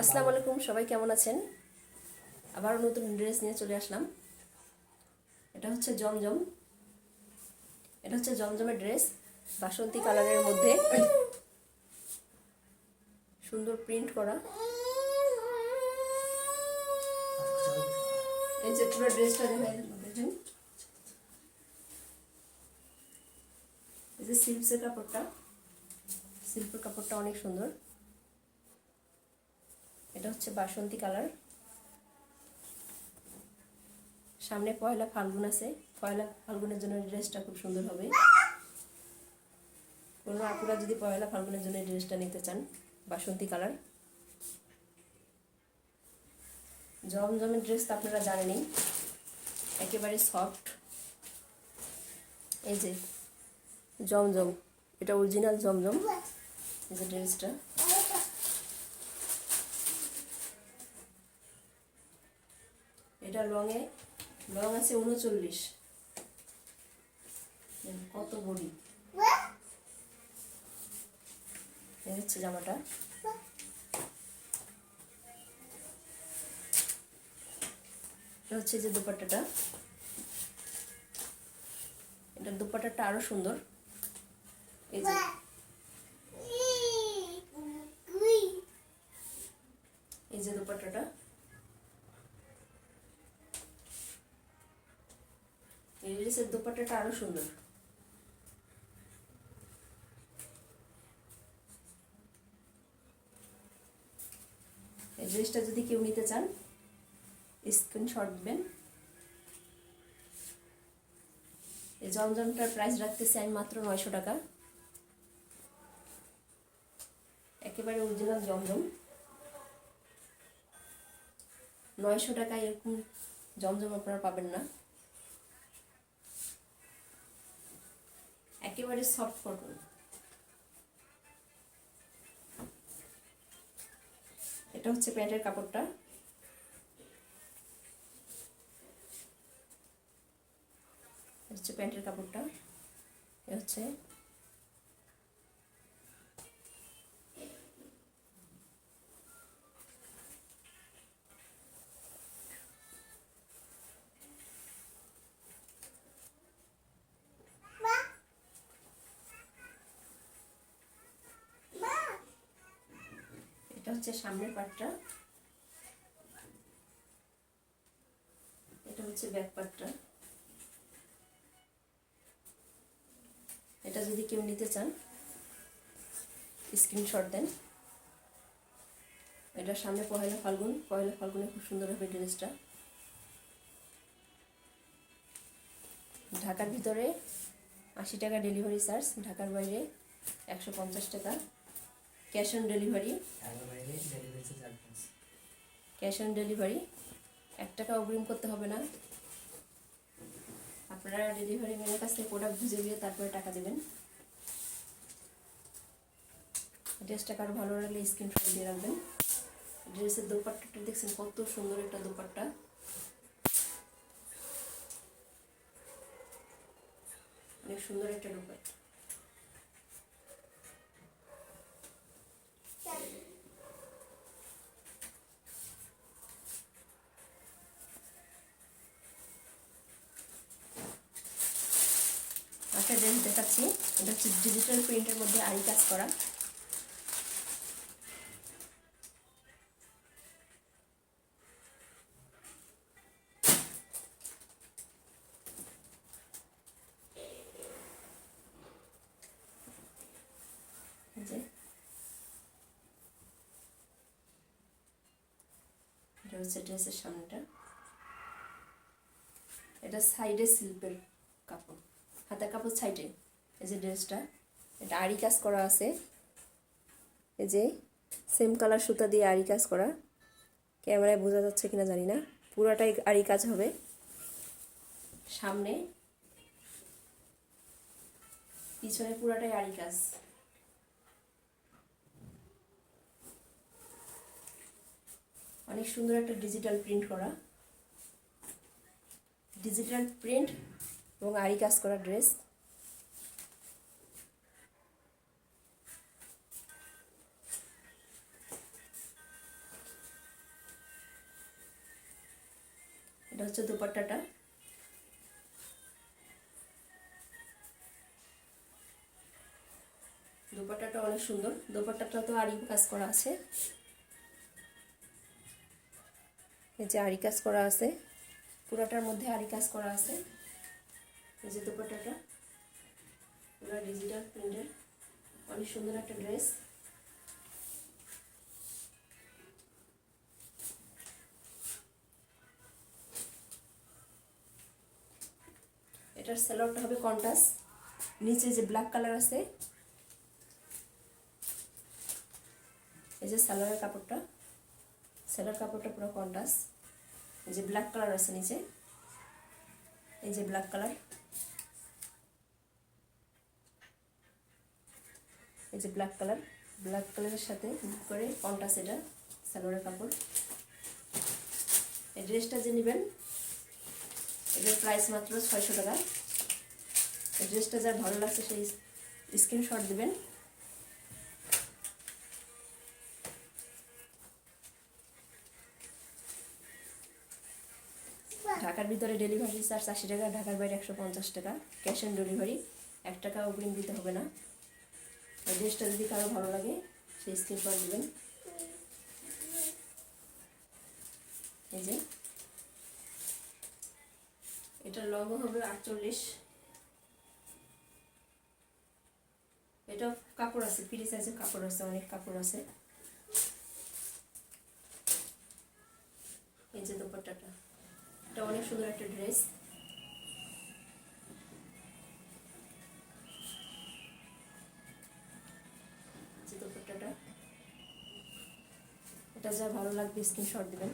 আসসালামু আলাইকুম, সবাই কেমন আছেন? আবারও নতুন ড্রেস নিয়ে চলে আসলাম। এটা হচ্ছে জমজম। এটা হচ্ছে জমজমের ড্রেস, বাসন্তী কালারের মধ্যে। সুন্দর প্রিন্ট করা। এই যে পুরো ড্রেসটা দেখেন এই যে সিল্পসের কাপড়টা। সিল্পের কাপড়টা অনেক সুন্দর। এটা হচ্ছে বাসন্তী কালার। সামনে পয়লা ফাল্গুন আছে। পয়লা ফাল্গুনের জন্য ড্রেসটা খুব সুন্দর হবে। কোনো আপুরা যদি পয়লা ফাল্গুনের জন্য ড্রেসটা নিতে চান, বাসন্তী কালার। জমজমের ড্রেস তো আপনারা জানেনই, একেবারে সফট এই যে জমজম, এটা অরিজিনাল জমজম, এই যে ড্রেসটা। লংয়ে লং আছে উনচল্লিশ। কত বড়ি। হচ্ছে জামাটা। হচ্ছে যে দুপাট্টাটা। এটা দুপাট্টাটা আরও সুন্দর। এই যে। এই যে দুপাট্টাটা। এই ড্রেসের আরও সুন্দর। এই ড্রেসটা যদি কেউ নিতে চান স্ক্রিনশট দেবেন। এই জমজমটার প্রাইস রাখতেছি আমি মাত্র নয়শো টাকা। একেবারে অরিজিনাল জমজম। নয়শো টাকা এরকম জমজম আপনারা পাবেন না। একেবারে সফট কটন এটা হচ্ছে প্যান্টের কাপড়টা। হচ্ছে প্যান্টের কাপড়টা। এ হচ্ছে এটা হচ্ছে সামনের পাটটা। এটা হচ্ছে ব্যাক পাটটা। এটা যদি কেউ নিতে চান, স্ক্রিনশট দেন। এটা সামনে পহেলা ফাল্গুন। পহেলা ফাল্গুনে খুব সুন্দর হবে ড্রেসটা। ঢাকার ভিতরে আশি টাকা ডেলিভারি চার্জ, ঢাকার বাইরে একশো পঞ্চাশ টাকা। Cash on delivery? Cash on delivery? এক টাকা অগ্রিম করতে হবে না। আপনারা ডেলিভারি ম্যানের কাছ থেকে প্রোডাক্ট বুঝে দিয়ে তারপরে টাকা দেবেন। ড্রেসটা কারও ভালো লাগলে স্ক্রিনশট দিয়ে রাখবেন। ড্রেসের দোপাট্টাটা দেখছেন, কত সুন্দর একটা দোপাট্টা। অনেক সুন্দর একটা দোপাট্টা। একটা ড্রেস দেখাচ্ছি। এটা হচ্ছে ডিজিটাল প্রিন্টের মধ্যে আরি কাজ করা। এটা হচ্ছে সামনেটা। এটা সাইডে শিল্পের কাপড়। হাতের কাপড় সাইডে, এই যে ড্রেসটা, এটা আড়ি কাজ করা আছে। এই যে সেম কালার সুতা দিয়ে আড়ি কাজ করা। ক্যামেরায় বোঝা যাচ্ছে কিনা জানি না, পুরাটাই আড়ি কাজ হবে। সামনে, পিছনে পুরাটাই আড়ি কাজ। অনেক সুন্দর একটা ডিজিটাল প্রিন্ট করা। ডিজিটাল প্রিন্ট এবং আড়ি কাজ করা ড্রেস এটা হচ্ছে দুপাট্টাটা। দুপাট্টাটা অনেক সুন্দর। দোপাট্টাটা তো আড়ি কাজ করা আছে। এই যে আড়ি কাজ করা আছে। পুরাটার মধ্যে আড়ি কাজ করা আছে। এই যে দোপাট্টাটা। পুরা ডিজিটাল প্রিন্টের অনেক সুন্দর একটা ড্রেস এটার স্যালোয়ারটা হবে কন্টাস নিচে যে ব্ল্যাক কালার আছে, এই যে সালোয়ারের কাপড়টা। সালোয়ার কাপড়টা পুরো কন্টাস এই যে ব্ল্যাক কালার আছে নিচে। এই যে ব্ল্যাক কালার এই যে ব্ল্যাক কালার ব্ল্যাক কালারের সাথে করে কন্টাস এটা, সালোয়ারের কাপড়। এই ড্রেসটা যে নেবেন, এটার প্রাইস মাত্র ছয়শো টাকা। এই ড্রেসটা যার ভালো লাগছে, সেই স্ক্রিনশট দেবেন। ঢাকার ভিতরে ডেলিভারি চার্জ আশি টাকা, ঢাকার বাইরে একশো পঞ্চাশ টাকা। ক্যাশ অন ডেলিভারি এক টাকা অগ্রিম দিতে হবে না। ড্রেসটা যদি কারও ভালো লাগে, সেই স্ক্রিনশট দেবেন এই যে। এটার লং হবে আটচল্লিশ। এটা কাপড় আছে ফ্রি সাইজের কাপড় আছে, অনেক কাপড় আছে। এই যে দোপাট্টাটা। এটা অনেক সুন্দর একটা ড্রেস যা ভালো লাগবে স্ক্রিনশট দিবেন।